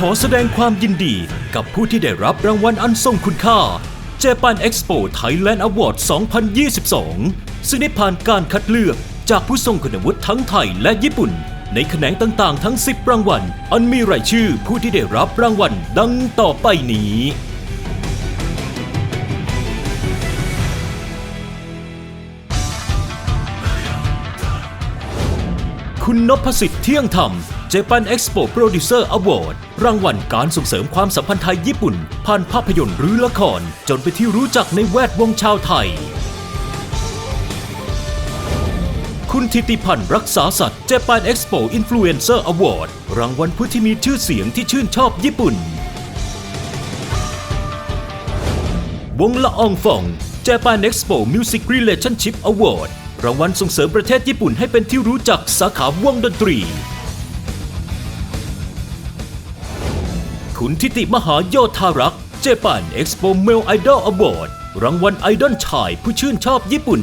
ขอแสดงความยินดีกับผู้ที่ได้รับรางวัลอันทรงคุณค่า Japan Expo Thailand Award 2022 ซึ่งได้ผ่านการคัดเลือกจากผู้ทรงคุณวุฒิทั้งไทยและญี่ปุ่น ในแขนงต่างๆ ทั้ง 10 รางวัล อันมีรายชื่อผู้ที่ได้รับรางวัลดังต่อไปนี้ คุณนพสิทธิ์เที่ยงธรรม Japan Expo Producer Award รางวัลการส่งเสริมความสัมพันธ์ไทยญี่ปุ่น ผ่านภาพยนตร์หรือละคร จนเป็นที่รู้จักในแวดวงชาวไทย คุณทิติพันธ์รักษาสัตว์ Japan Expo Influencer Award รางวัลผู้ที่มีชื่อเสียงที่ชื่นชอบญี่ปุ่น วงละอองฟอง Japan Expo Music Relationship Award รางวัลส่งเสริมประเทศญี่ปุ่นให้เป็นที่รู้จักสาขาวงดนตรี คุณทิติมหาโยธารักษ์ Japan Expo Male Idol Award รางวัลไอดอลชายผู้ชื่นชอบญี่ปุ่น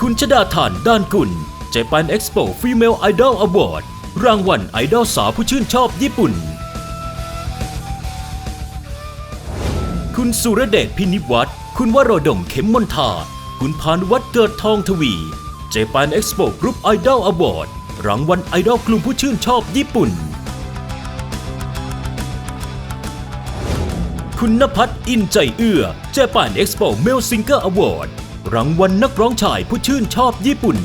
คุณชดาฐานด้านกุล Japan Expo Female Idol Award รางวัลไอดอลสาวผู้ชื่นชอบญี่ปุ่น คุณสุรเดชพินิวัฒน์คุณวโรดมเข็มมนทา คุณพานวัฒน์เกิดทองทวี Japan Expo Group Idol Award ร รางวัลไอดอลกลุ่มผู้ชื่นชอบญี่ปุ่น คุณนภัทรอินใจเอื้อ Japan Expo Male Singer Award รางวัลนักร้องชายผู้ชื่นชอบญี่ปุ่น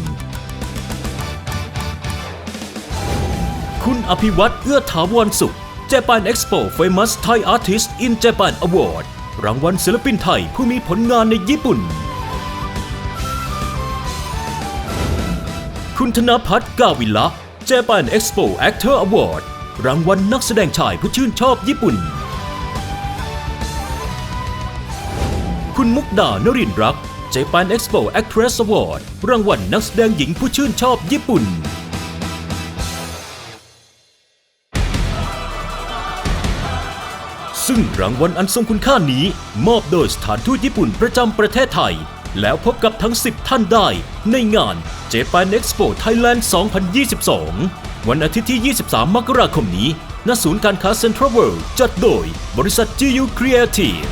คุณอภิวัตเอื้อถาวรสุข Japan Expo Famous Thai Artist in Japan Award รางวัลศิลปินไทยผู้มีผลงานในญี่ปุ่น คุณธนพัฒน์กาวิละ Japan Expo Actor Award รางวัลนักแสดงชายผู้ชื่นชอบญี่ปุ่น คุณมุกดานรินทร์รัก Japan Expo Actress Award รางวัลนักแสดงหญิงผู้ชื่นชอบญี่ปุ่น ซึ่งรางวัลอันทรงคุณค่านี้ มอบโดยสถานทูตญี่ปุ่นประจำประเทศไทย แล้วพบกับทั้ง 10 ท่านได้ในงาน Japan Expo Thailand 2022 วันอาทิตย์ที่ 23 มกราคมนี้ ณ ศูนย์การค้าเซ็นทรัลเวิลด์จัดโดยบริษัท GU Creative